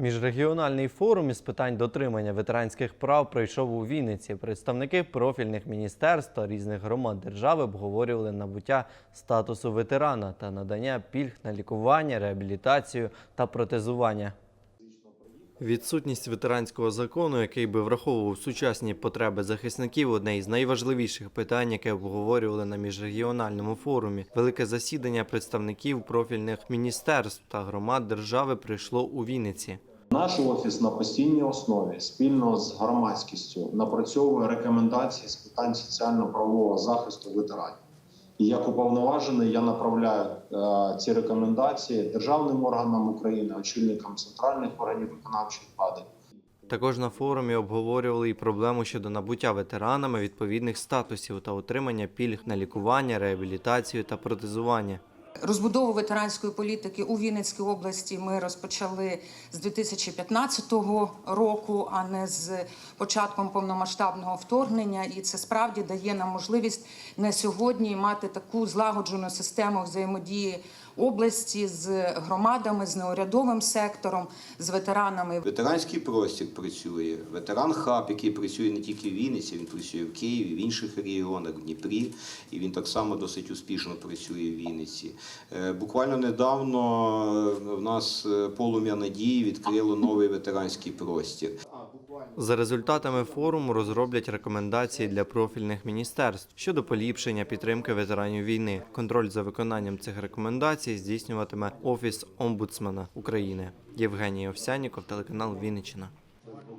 Міжрегіональний форум із питань дотримання ветеранських прав пройшов у Вінниці. Представники профільних міністерств та різних громад держави обговорювали набуття статусу ветерана та надання пільг на лікування, реабілітацію та протезування. Відсутність ветеранського закону, який би враховував сучасні потреби захисників, одне із найважливіших питань, яке обговорювали на міжрегіональному форумі. Велике засідання представників профільних міністерств та громад держави прийшло у Вінниці. Наш офіс на постійній основі спільно з громадськістю напрацьовує рекомендації з питань соціально-правового захисту ветеранів. І як уповноважений я направляю е, ці рекомендації державним органам України, очільникам центральних органів виконавчої влади. Також на форумі обговорювали і проблему щодо набуття ветеранами відповідних статусів та отримання пільг на лікування, реабілітацію та протезування. Розбудову ветеранської політики у Вінницькій області ми розпочали з 2015 року, а не з початком повномасштабного вторгнення. І це справді дає нам можливість на сьогодні мати таку злагоджену систему взаємодії області з громадами, з неурядовим сектором, з ветеранами. Ветеранський простір працює, ветеран хаб, який працює не тільки в Вінниці, він працює в Києві, в інших регіонах, в Дніпрі, і він так само досить успішно працює в Вінниці. Е, Буквально недавно е, в нас е, полум'я надії відкрило новий ветеранський простір. За результатами форуму розроблять рекомендації для профільних міністерств щодо поліпшення підтримки ветеранів війни. Контроль за виконанням цих рекомендацій здійснюватиме Офіс омбудсмена України. Євгеній Овсяніков, телеканал Вінниччина.